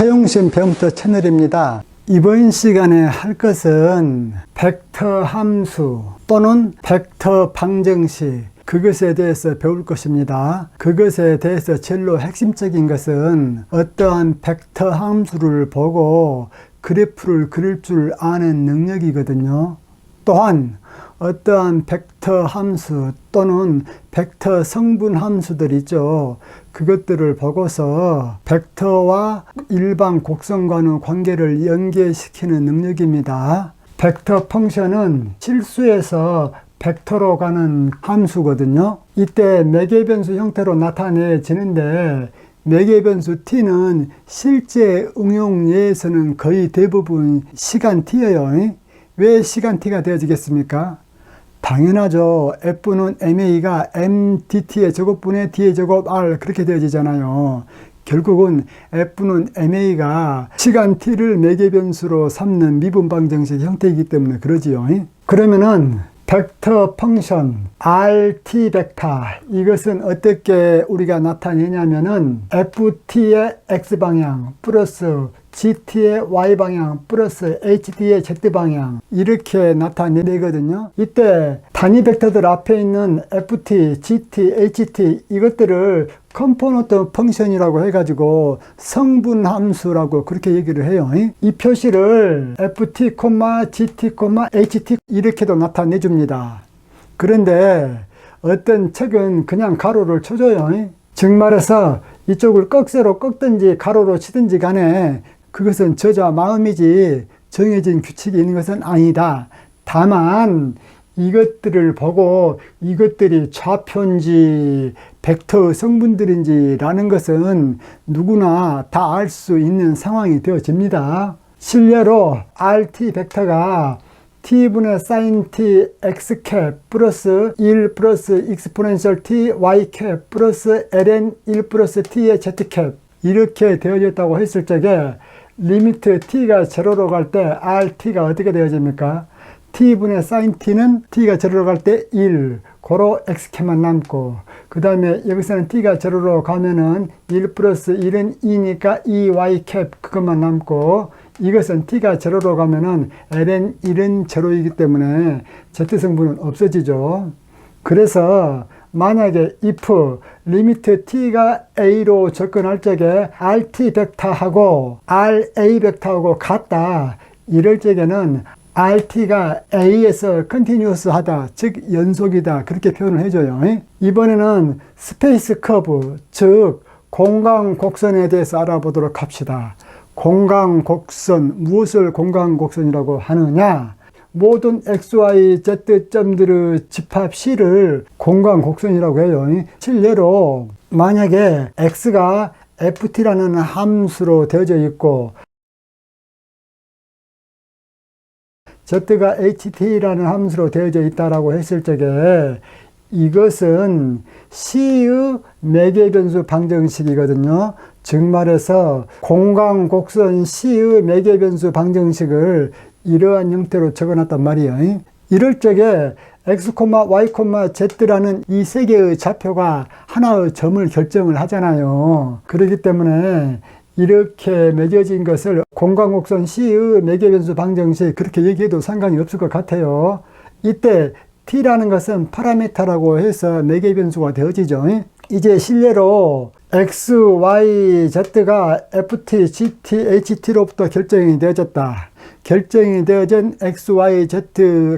채용시험 배움터 채널입니다. 이번 시간에 할 것은 벡터 함수 또는 벡터 방정식 그것에 대해서 배울 것입니다. 그것에 대해서 제일로 핵심적인 것은 어떠한 벡터 함수를 보고 그래프를 그릴 줄 아는 능력이거든요. 또한 어떠한 벡터 함수 또는 벡터 성분 함수들 있죠. 그것들을 보고서 벡터와 일반 곡선과의 관계를 연계시키는 능력입니다. 벡터 펑션은 실수에서 벡터로 가는 함수거든요. 이때 매개변수 형태로 나타내지는데 매개변수 t는 실제 응용 예에서는 거의 대부분 시간 t예요. 왜 시간 t가 되어지겠습니까? 당연하죠. f는 ma가 mdt의 제곱분의 d의 제곱 r 그렇게 되어지잖아요. 결국은 f는 ma가 시간 t를 매개 변수로 삼는 미분 방 정식 형태이기 때문에 그러지요. 그러면은 벡터 펑션 rt 벡터 이것은 어떻게 우리가 나타내냐면은 ft의 x방향 플러스 gt의 y방향 플러스 ht의 z방향 이렇게 나타내거든요 이때 단위 벡터들 앞에 있는 ft, gt, ht 이것들을 컴포넌트 펑션이라고 해가지고 성분 함수라고 그렇게 얘기를 해요. 이 표시를 ft, gt, ht 이렇게도 나타내줍니다. 그런데 어떤 책은 그냥 가로를 쳐줘요. 즉 말해서 이쪽을 꺽쇠로 꺾든지 가로로 치든지 간에 그것은 저자 마음이지 정해진 규칙이 있는 것은 아니다. 다만 이것들을 보고 이것들이 좌표인지 벡터 성분들인지라는 것은 누구나 다 알 수 있는 상황이 되어집니다. 실례로 RT 벡터가 t분의 sin t x 캡 플러스 1 플러스 익스포넨셜 t y 캡 플러스 ln 1 플러스 t의 z 캡 이렇게 되어졌다고 했을 적에 리미트 t가 제로로 갈 때 rt가 어떻게 되어집니까? t분의 sin t는 t가 제로로 갈 때 1, 고로 x캡만 남고 그 다음에 여기서는 t가 제로로 가면은 1 플러스 1은 2니까 2y캡 그것만 남고 이것은 t가 제로로 가면은 ln 1은 제로이기 때문에 z성분은 없어지죠. 그래서 만약에 if 리미트 t가 a로 접근할 적에 rt 벡터하고 ra 벡터하고 같다 이럴 적에는 RT가 A에서 컨티뉴어스 하다, 즉 연속이다 그렇게 표현을 해줘요. 이번에는 스페이스 커브, 즉 공간 곡선에 대해서 알아보도록 합시다. 공간 곡선, 무엇을 공간 곡선이라고 하느냐? 모든 XY, Z점들의 집합 C를 공간 곡선이라고 해요. 실례로 만약에 X가 FT라는 함수로 되어져 있고 Z가 HT라는 함수로 되어져 있다라고 했을 적에 이것은 C의 매개 변수 방정식이거든요. 즉 말해서 공간 곡선 C의 매개 변수 방정식을 이러한 형태로 적어놨단 말이에요. 이럴 적에 x, y, z라는 이 세 개의 좌표가 하나의 점을 결정을 하잖아요. 그렇기 때문에 이렇게 매겨진 것을 공간곡선 C의 매개변수 방정식 그렇게 얘기해도 상관이 없을 것 같아요. 이때 T라는 것은 파라미터라고 해서 매개변수가 되어지죠. 이제 실례로 X, Y, Z가 FT, GT, HT로부터 결정이 되어졌다. 결정이 되어진 X, Y, Z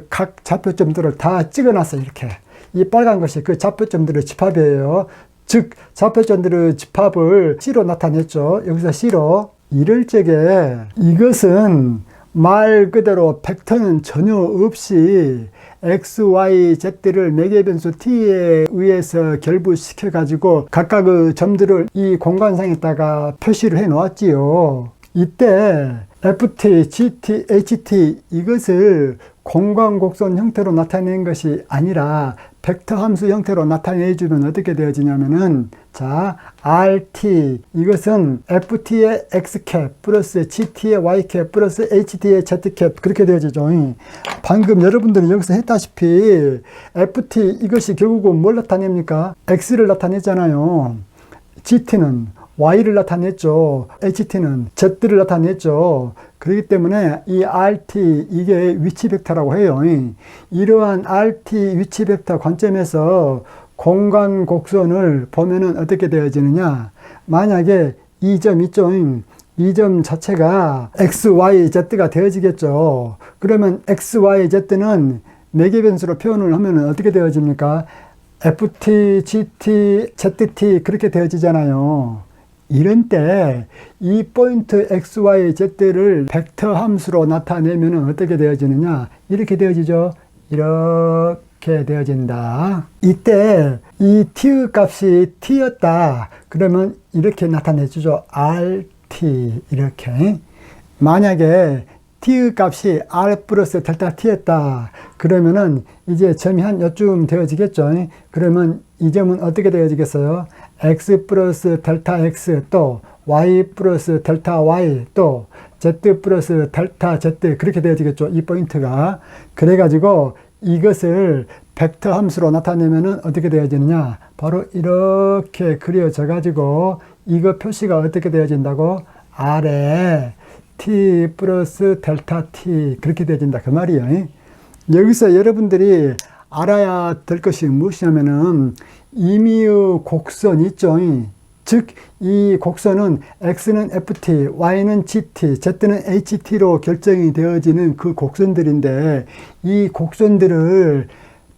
각 좌표점들을 다 찍어놨어 이렇게. 이 빨간 것이 그 좌표점들의 집합이에요. 즉 좌표점들의 집합을 C로 나타냈죠. 여기서 C로 이럴 적에 이것은 말 그대로 벡터는 전혀 없이 x, y, z를 매개 변수 t에 의해서 결부시켜 가지고 각각의 점들을 이 공간상에다가 표시를 해 놓았지요. 이때 ft, gt, ht 이것을 공간 곡선 형태로 나타낸 것이 아니라 벡터 함수 형태로 나타내주면 어떻게 되어지냐면은 자 rt 이것은 ft의 x캡 플러스 gt의 y캡 플러스 ht의 z캡 그렇게 되어지죠. 방금 여러분들이 여기서 했다시피 ft 이것이 결국은 뭘 나타냅니까? X를 나타냈잖아요. Gt는 y를 나타냈죠. ht는 z를 나타냈죠. 그렇기 때문에 이 rt 이게 위치 벡터라고 해요. 이러한 rt 위치 벡터 관점에서 공간 곡선을 보면은 어떻게 되어지느냐? 만약에 이 점 있죠. 이 점 자체가 x, y, z가 되어지겠죠. 그러면 x, y, z는 매개 변수로 표현을 하면 어떻게 되어집니까? ft, gt, zt 그렇게 되어지잖아요. 이런 때 이 포인트 x, y, z를 벡터 함수로 나타내면 어떻게 되어지느냐? 이렇게 되어지죠. 이렇게 되어진다. 이때 이 t 값이 t였다. 그러면 이렇게 나타내주죠. rt 이렇게. 만약에 t 값이 r 플러스 델타 t였다. 그러면은 이제 점이 한 요쯤 되어지겠죠. 그러면 이 점은 어떻게 되어지겠어요? X 플러스 델타 x 또 y 플러스 델타 y 또 z 플러스 델타 z 그렇게 되어지겠죠. 이 포인트가. 그래가지고 이것을 벡터 함수로 나타내면은 어떻게 되어지느냐? 바로 이렇게 그려져 가지고 이거 표시가 어떻게 되어진다고? 아래 t 플러스 델타 t 그렇게 되어진다 그 말이에요. 여기서 여러분들이 알아야 될 것이 무엇이냐면은 임의의 곡선 있죠. 즉, 이 곡선은 x는 ft, y는 gt, z는 ht로 결정이 되어지는 그 곡선들인데 이 곡선들을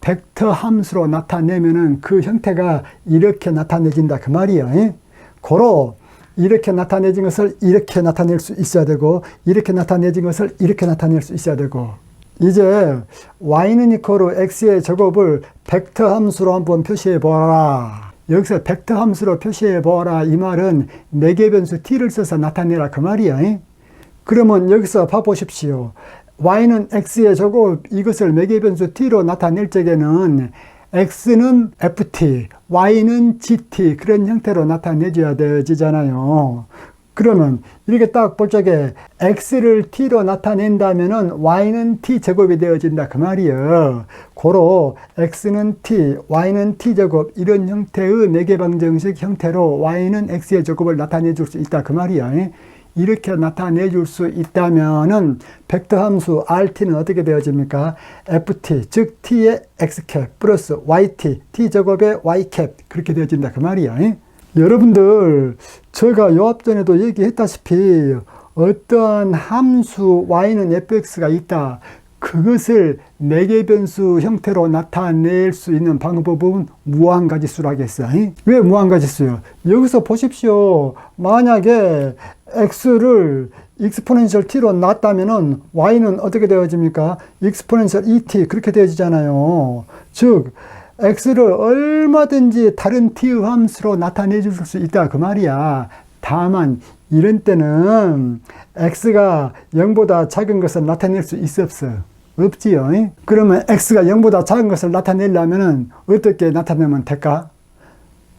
벡터 함수로 나타내면은 그 형태가 이렇게 나타내진다 그 말이에요. 고로 이렇게 나타내진 것을 이렇게 나타낼 수 있어야 되고 이렇게 나타내진 것을 이렇게 나타낼 수 있어야 되고 이제 y는 이코로 x의 제곱을 벡터 함수로 한번 표시해 보아라. 여기서 벡터 함수로 표시해 보아라 이 말은 매개 변수 t를 써서 나타내라 그 말이야. 그러면 여기서 봐 보십시오. y는 x의 제곱 이것을 매개 변수 t로 나타낼 적에는 x는 ft, y는 gt 그런 형태로 나타내줘야 되지잖아요. 그러면 이렇게 딱 볼 적에 x를 t로 나타낸다면은 y는 t 제곱이 되어진다 그 말이에요. 고로 x는 t, y는 t 제곱 이런 형태의 매개 방정식 형태로 y는 x의 제곱을 나타내 줄 수 있다 그 말이야. 이렇게 나타내 줄 수 있다면은 벡터 함수 rt는 어떻게 되어집니까? ft 즉 t의 x캡 플러스 yt t 제곱의 y캡 그렇게 되어진다 그 말이야. 여러분들 제가 요 앞전에도 얘기했다시피 어떠한 함수 y는 fx가 있다. 그것을 매개 변수 형태로 나타낼 수 있는 방법은 무한가지수라겠어요. 왜 무한가지수요? 여기서 보십시오. 만약에 x를 exponential t로 놨다면은 y는 어떻게 되어집니까? exponential et 그렇게 되어지잖아요. 즉 x를 얼마든지 다른 t의 함수로 나타내 줄 수 있다 그 말이야. 다만 이런 때는 x가 0보다 작은 것을 나타낼 수 있어 없어? 없지요. 그러면 x가 0보다 작은 것을 나타내려면 어떻게 나타내면 될까?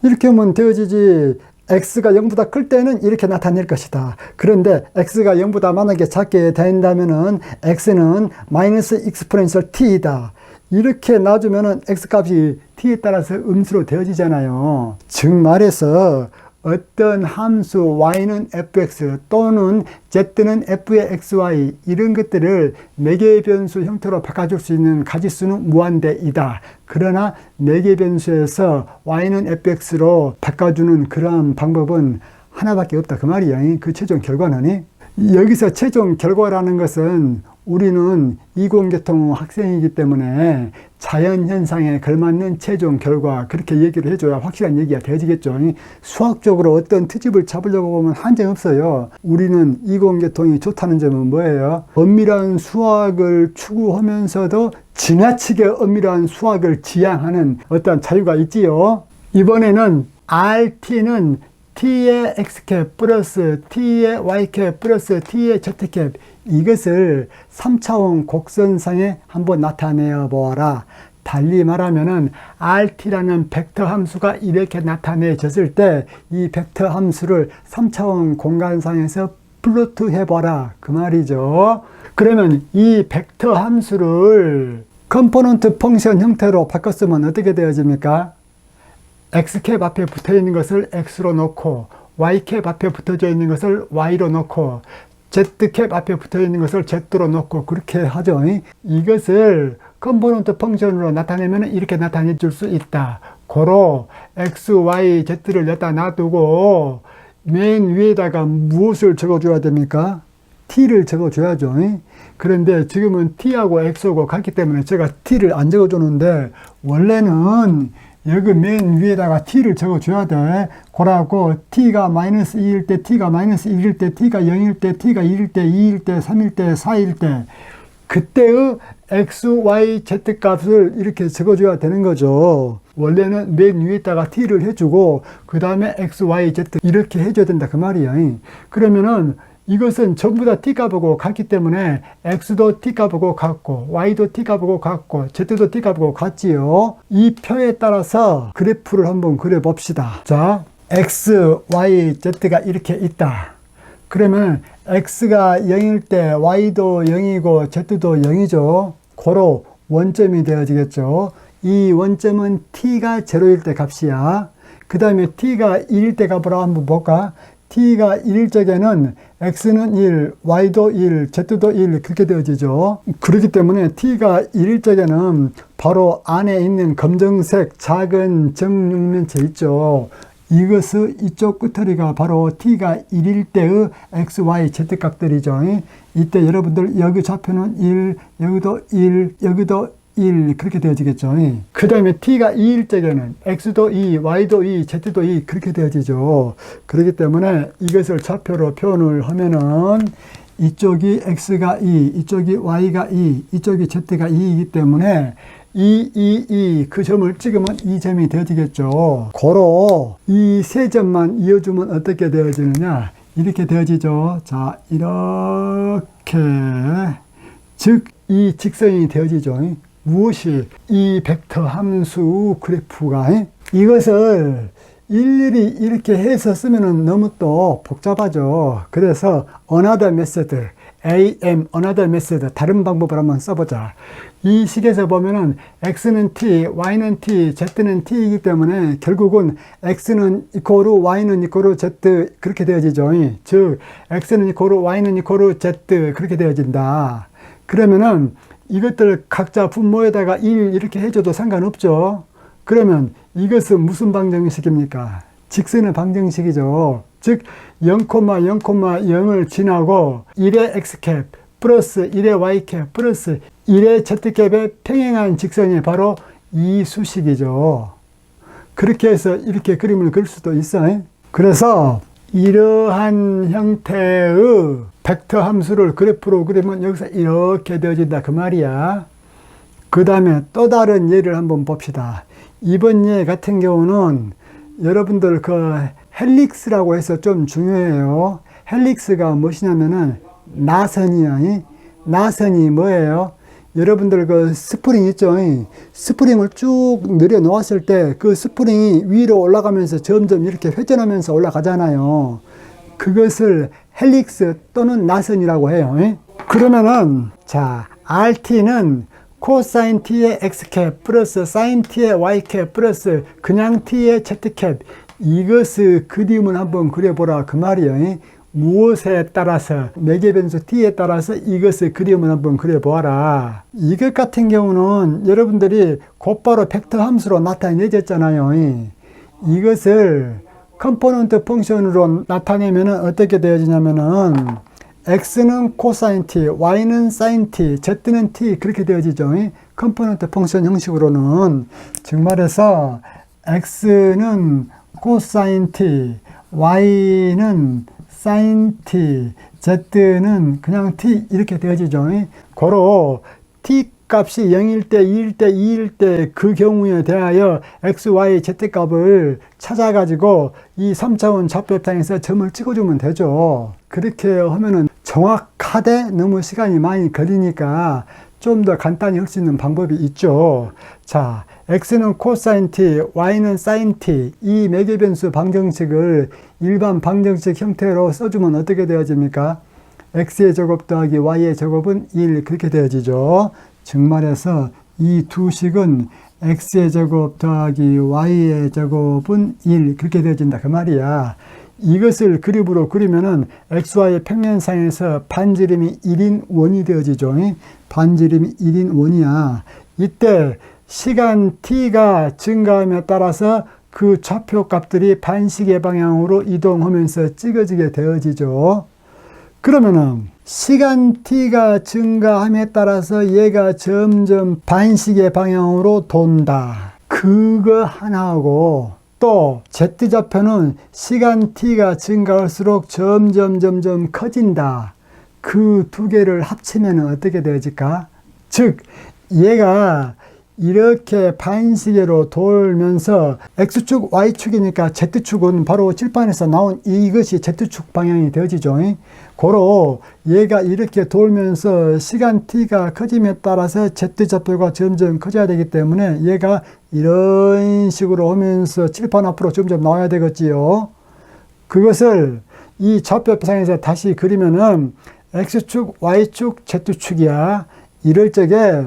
이렇게 하면 되어지지. x가 0보다 클 때는 이렇게 나타낼 것이다. 그런데 x가 0보다 만약에 작게 된다면 은 x는 마이너스 익스포넨셜 t이다. 이렇게 놔주면은 x값이 t에 따라서 음수로 되어지잖아요. 즉 말해서 어떤 함수 y는 fx 또는 z는 f의 xy 이런 것들을 매개 변수 형태로 바꿔줄 수 있는 가지수는 무한대이다. 그러나 매개 변수에서 y는 fx로 바꿔주는 그러한 방법은 하나밖에 없다. 그 말이야. 그 최종 결과는. 여기서 최종 결과라는 것은 우리는 이공계통 학생이기 때문에 자연현상에 걸맞는 최종 결과 그렇게 얘기를 해줘야 확실한 얘기가 되어지겠죠. 수학적으로 어떤 트집을 잡으려고 보면 한정 없어요. 우리는 이공계통이 좋다는 점은 뭐예요? 엄밀한 수학을 추구하면서도 지나치게 엄밀한 수학을 지향하는 어떤 자유가 있지요. 이번에는 RT는 t의 x캡 플러스 t의 y캡 플러스 t의 z캡 이것을 3차원 곡선상에 한번 나타내어 보아라. 달리 말하면은 rt라는 벡터 함수가 이렇게 나타내졌을 때 이 벡터 함수를 3차원 공간상에서 플로트 해봐라. 그 말이죠. 그러면 이 벡터 함수를 컴포넌트 펑션 형태로 바꿨으면 어떻게 되어집니까? X캡 앞에 붙어 있는 것을 x로 놓고 y캡 앞에 붙어져 있는 것을 y로 놓고 z캡 앞에 붙어 있는 것을 z로 놓고 그렇게 하죠. 이것을 컴포넌트 펑션으로 나타내면 이렇게 나타내 줄 수 있다. 고로 x, y, z를 여기다 놔두고 맨 위에다가 무엇을 적어줘야 됩니까? t를 적어줘야죠. 그런데 지금은 t하고 x하고 같기 때문에 제가 t를 안 적어주는데 원래는 여기 맨 위에다가 t를 적어줘야 돼. 고라고 t가 마이너스 2일 때, t가 마이너스 1일 때, t가 0일 때, t가 1일 때, 2일 때, 3일 때, 4일 때 그때의 x, y, z 값을 이렇게 적어줘야 되는 거죠. 원래는 맨 위에다가 t를 해주고 그 다음에 x, y, z 이렇게 해줘야 된다 그 말이야. 그러면은 이것은 전부 다 t값하고 같기 때문에 x도 t값하고 같고 y도 t값하고 같고 z도 t값하고 같지요. 이 표에 따라서 그래프를 한번 그려봅시다. 자, x, y, z가 이렇게 있다. 그러면 x가 0일 때 y도 0이고 z도 0이죠. 고로 원점이 되어지겠죠. 이 원점은 t가 0일 때 값이야. 그 다음에 t가 1일 때 값으로 한번 볼까? T가 1일 적에는 x는 1, y도 1, z도 1 그렇게 되어지죠. 그렇기 때문에 t가 1일 적에는 바로 안에 있는 검정색 작은 정육면체 있죠. 이것의 이쪽 끝터리가 바로 t가 1일 때의 x, y, z 값들이죠. 이때 여러분들 여기 좌표는 1, 여기도 1, 여기도 1 그렇게 되어지겠죠. 그 다음에 t가 2일 적에는 x도 2, y도 2, z도 2 그렇게 되어지죠. 그렇기 때문에 이것을 좌표로 표현을 하면은 이쪽이 x가 2, 이쪽이 y가 2, 이쪽이 z가 2이기 때문에 2, 2, 2, 그 점을 찍으면 이 점이 되어지겠죠. 고로 이 세 점만 이어주면 어떻게 되어지느냐. 이렇게 되어지죠. 자, 이렇게. 즉, 이 직선이 되어지죠. 무엇이 이 벡터 함수 그래프가 이것을 일일이 이렇게 해서 쓰면 너무 또 복잡하죠. 그래서 another method, AM, another method, 다른 방법을 한번 써보자. 이 식에서 보면은 x는 t, y는 t, z는 t이기 때문에 결국은 x는 이코르 y는 이코르 z 그렇게 되어지죠. 즉 x는 이코르 y는 이코르 z 그렇게 되어진다. 그러면은 이것들 각자 분모에다가 1 이렇게 해줘도 상관없죠. 그러면 이것은 무슨 방정식입니까? 직선의 방정식이죠. 즉 0,0,0을 지나고 1의 x캡 플러스 1의 y캡 플러스 1의 z캡의 평행한 직선이 바로 이 수식이죠. 그렇게 해서 이렇게 그림을 그릴 수도 있어요. 그래서 이러한 형태의 벡터 함수를 그래프로 그리면 여기서 이렇게 되어진다 그 말이야. 그 다음에 또 다른 예를 한번 봅시다. 이번 예 같은 경우는 여러분들 그 헬릭스라고 해서 좀 중요해요. 헬릭스가 무엇이냐면은 나선이야. 나선이 뭐예요? 여러분들 그 스프링 있죠? 스프링을 쭉 내려 놓았을 때 그 스프링이 위로 올라가면서 점점 이렇게 회전하면서 올라가잖아요. 그것을 헬릭스 또는 나선이라고 해요. 그러면은 자 RT는 코사인 t의 x캡 플러스 사인 t의 y캡 플러스 그냥 t의 z캡 이것을 그림을 한번 그려보라 그 말이에요. 무엇에 따라서 매개 변수 t에 따라서 이것을 그림을 한번 그려보아라. 이것 같은 경우는 여러분들이 곧바로 벡터 함수로 나타내졌잖아요. 이것을 컴포넌트 펑션으로 나타내면 어떻게 되어지냐면은 x는 코사인 t, y는 사인 t, z는 t 그렇게 되어지죠. 컴포넌트 펑션 형식으로는 즉 말해서 x는 코사인 t, y는 사인 t, z는 그냥 t 이렇게 되어지죠. 고로 t 값이 0일 때, 2일 때, 2일 때 그 경우에 대하여 x, y, z 값을 찾아가지고 이 3차원 좌표탕에서 점을 찍어주면 되죠. 그렇게 하면은 정확하되 너무 시간이 많이 걸리니까 좀 더 간단히 할 수 있는 방법이 있죠. 자, x는 코사인 t, y는 사인 t 이 매개변수 방정식을 일반 방정식 형태로 써주면 어떻게 되어집니까? x의 제곱 더하기 y의 제곱은 1 그렇게 되어지죠. 즉 말해서 이 두 식은 x의 제곱 더하기 y의 제곱은 1 그렇게 되어진다 그 말이야. 이것을 그립으로 그리면은 XY 평면상에서 반지름이 1인 원이 되어지죠. 반지름이 1인 원이야. 이때 시간 t가 증가함에 따라서 그 좌표 값들이 반시계 방향으로 이동하면서 찍어지게 되어지죠. 그러면은 시간 t가 증가함에 따라서 얘가 점점 반시계 방향으로 돈다. 그거 하나하고 또 z좌표는 시간 t가 증가할수록 점점 점점 커진다. 그 두 개를 합치면 어떻게 되어질까? 즉 얘가 이렇게 반시계로 돌면서 X축, Y축이니까 Z축은 바로 칠판에서 나온 이것이 Z축 방향이 되어지죠. 고로 얘가 이렇게 돌면서 시간 t가 커짐에 따라서 Z좌표가 점점 커져야 되기 때문에 얘가 이런 식으로 오면서 칠판 앞으로 점점 나와야 되겠지요. 그것을 이 좌표상에서 다시 그리면은 X축, Y축, Z축이야. 이럴 적에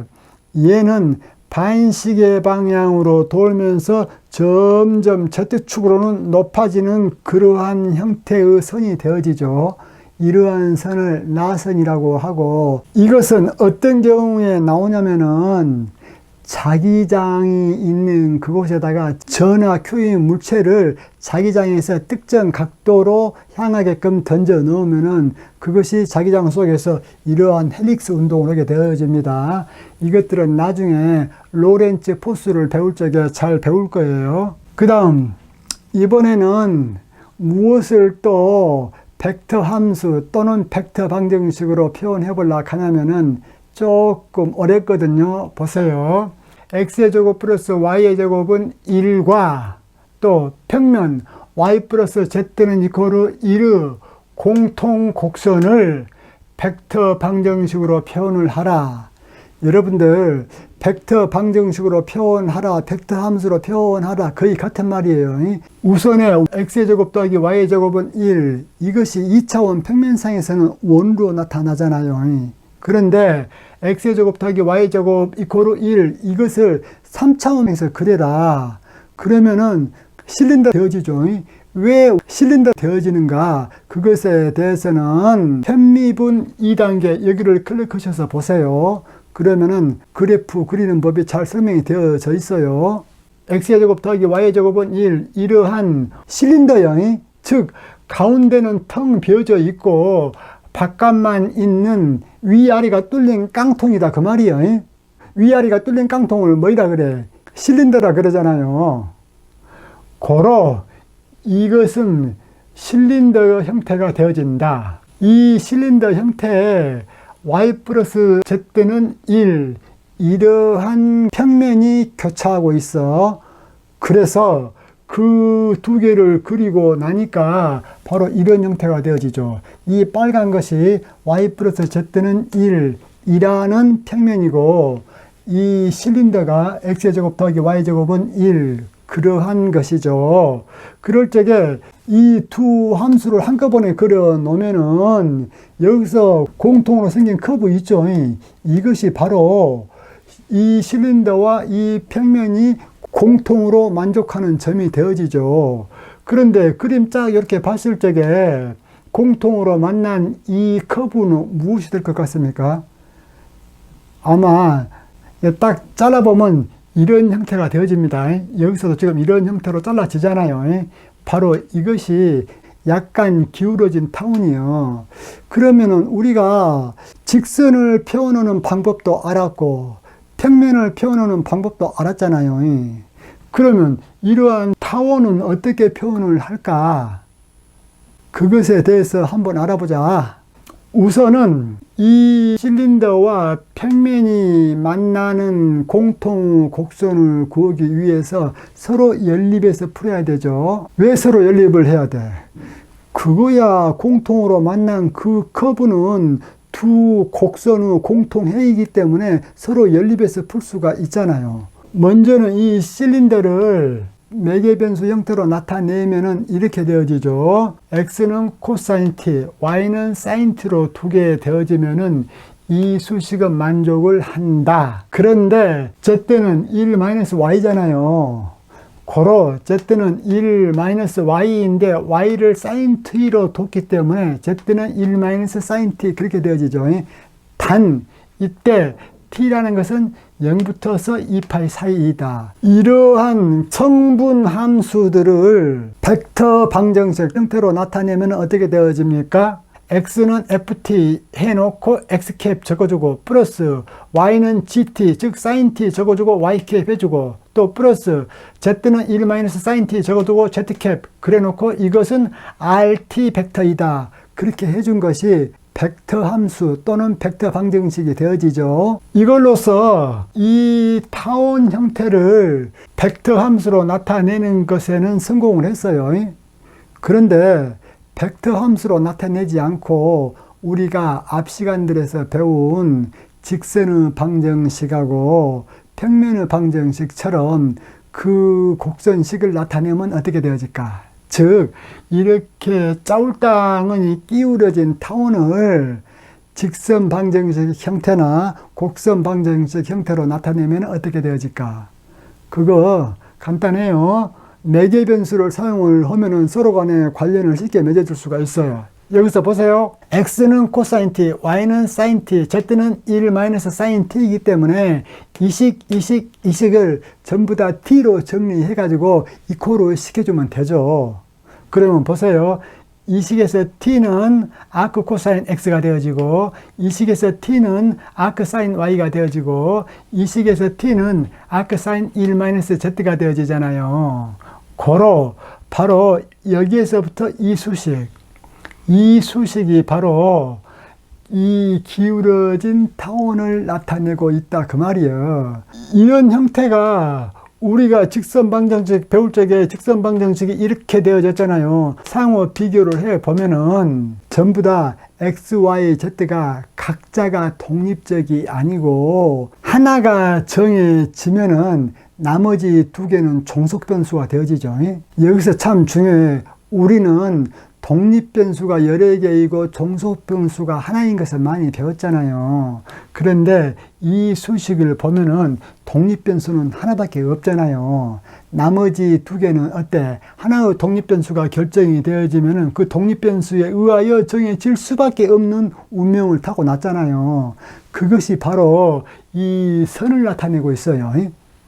얘는 반시계 방향으로 돌면서 점점 Z축으로는 높아지는 그러한 형태의 선이 되어지죠. 이러한 선을 나선이라고 하고 이것은 어떤 경우에 나오냐면은 자기장이 있는 그곳에다가 전화 큐인 물체를 자기장에서 특정 각도로 향하게끔 던져 넣으면은 그것이 자기장 속에서 이러한 헬릭스 운동을 하게 되어집니다. 이것들은 나중에 로렌츠 포스를 배울 적에 잘 배울 거예요. 그 다음, 이번에는 무엇을 또 벡터 함수 또는 벡터 방정식으로 표현해 보려고 하냐면은 조금 어렵거든요. 보세요. x의 제곱 플러스 y의 제곱은 1과 또 평면 y 플러스 z는 이코르 1의 공통 곡선을 벡터 방정식으로 표현을 하라. 여러분들 벡터 방정식으로 표현하라, 벡터 함수로 표현하라 거의 같은 말이에요. 우선에 x의 제곱 더하기 y의 제곱은 1 이것이 2차원 평면상에서는 원으로 나타나잖아요. 그런데 x의 제곱 더하기 y의 제곱 이코르 1 이것을 3차원에서 그래라. 그러면은 실린더 되어지죠. 왜 실린더 되어지는가? 그것에 대해서는 편미분 2단계 여기를 클릭하셔서 보세요. 그러면은 그래프 그리는 법이 잘 설명이 되어져 있어요. x의 제곱 더하기 y의 제곱은 1 이러한 실린더형 즉 가운데는 텅 비어져 있고 바깥만 있는 위아래가 뚫린 깡통이다 그 말이에요. 위아래가 뚫린 깡통을 뭐이라 그래? 실린더라 그러잖아요. 고로 이것은 실린더 형태가 되어진다. 이 실린더 형태에 y 플러스 z는 1 이러한 평면이 교차하고 있어. 그래서 그 두 개를 그리고 나니까 바로 이런 형태가 되어지죠. 이 빨간 것이 y 플러스 z는 1 이라는 평면이고 이 실린더가 x의 제곱 더하기 y 제곱은 1 그러한 것이죠. 그럴 적에 이 두 함수를 한꺼번에 그려 놓으면은 여기서 공통으로 생긴 커브 있죠. 이것이 바로 이 실린더와 이 평면이 공통으로 만족하는 점이 되어지죠. 그런데 그림 쫙 이렇게 봤을 적에 공통으로 만난 이 커브는 무엇이 될 것 같습니까? 아마 딱 잘라보면 이런 형태가 되어집니다. 여기서도 지금 이런 형태로 잘라지잖아요. 바로 이것이 약간 기울어진 타운이요. 그러면은 우리가 직선을 표현하는 방법도 알았고 평면을 표현하는 방법도 알았잖아요. 그러면 이러한 타원은 어떻게 표현을 할까? 그것에 대해서 한번 알아보자. 우선은 이 실린더와 평면이 만나는 공통 곡선을 구하기 위해서 서로 연립해서 풀어야 되죠. 왜 서로 연립을 해야 돼? 그거야 공통으로 만난 그 커브는 두 곡선의 공통해이기 때문에 서로 연립해서 풀 수가 있잖아요. 먼저는 이 실린더를 매개 변수 형태로 나타내면은 이렇게 되어지죠. x는 코사인 t, y는 사인 t로 두 개 되어지면은 이 수식은 만족을 한다. 그런데 z는 1 y잖아요. 고로 z는 1 마이너스 y인데 y를 sin t로 뒀기 때문에 z는 1 마이너스 sin t 그렇게 되어지죠. 단 이때 t라는 것은 0부터서 2파이 사이이다. 이러한 성분 함수들을 벡터 방정식 형태로 나타내면 어떻게 되어집니까? x는 ft 해놓고 x캡 적어주고 플러스 y는 gt 즉 sin t 적어주고 y캡 해주고 또 플러스 z는 1 마이너스 sin t 적어두고 z캡 그래놓고 이것은 rt 벡터이다 그렇게 해준 것이 벡터 함수 또는 벡터 방정식이 되어지죠. 이걸로써 이 타원 형태를 벡터 함수로 나타내는 것에는 성공을 했어요. 그런데 벡터 함수로 나타내지 않고 우리가 앞 시간들에서 배운 직선의 방정식하고 평면의 방정식처럼 그 곡선식을 나타내면 어떻게 되어질까? 즉 이렇게 짜울땅하니 끼우러진 타원을 직선 방정식 형태나 곡선 방정식 형태로 나타내면 어떻게 되어질까? 그거 간단해요. 매개 변수를 사용을 하면은 서로 간에 관련을 쉽게 맺어줄 수가 있어요. 여기서 보세요. x는 코사인 t, y는 사인 t, z는 1 마이너스 사인 t이기 때문에 이식, 이식, 이식을 전부 다 t로 정리해가지고 이코로 시켜주면 되죠. 그러면 보세요. 이식에서 t는 아크 코사인 x가 되어지고 이식에서 t는 아크 사인 y가 되어지고 이식에서 t는 아크 사인 1 마이너스 z가 되어지잖아요. 고로 바로 여기에서부터 이 수식 이 수식이 바로 이 기울어진 타원을 나타내고 있다 그 말이에요. 이런 형태가 우리가 직선 방정식 배울 적에 직선 방정식이 이렇게 되어졌잖아요. 상호 비교를 해 보면은 전부 다 x, y, z가 각자가 독립적이 아니고 하나가 정해지면은 나머지 두 개는 종속 변수가 되어지죠. 여기서 참 중요해. 우리는 독립 변수가 여러 개이고 종속 변수가 하나인 것을 많이 배웠잖아요. 그런데 이 수식을 보면은 독립 변수는 하나밖에 없잖아요. 나머지 두 개는 어때? 하나의 독립 변수가 결정이 되어지면은 그 독립 변수에 의하여 정해질 수밖에 없는 운명을 타고 났잖아요. 그것이 바로 이 선을 나타내고 있어요.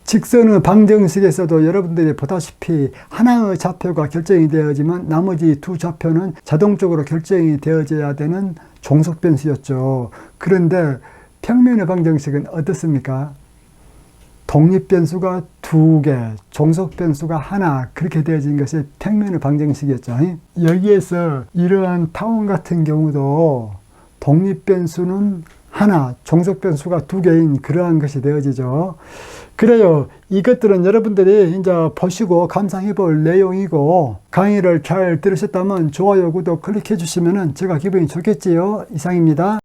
직선의 방정식에서도 여러분들이 보다시피 하나의 좌표가 결정이 되어지만 나머지 두 좌표는 자동적으로 결정이 되어져야 되는 종속 변수였죠. 그런데 평면의 방정식은 어떻습니까? 독립 변수가 두 개, 종속 변수가 하나 그렇게 되어진 것이 평면의 방정식이었죠. 여기에서 이러한 타원 같은 경우도 독립 변수는 하나, 종속 변수가 두 개인 그러한 것이 되어지죠. 그래요. 이것들은 여러분들이 이제 보시고 감상해 볼 내용이고 강의를 잘 들으셨다면 좋아요, 구독 클릭해 주시면 제가 기분이 좋겠지요. 이상입니다.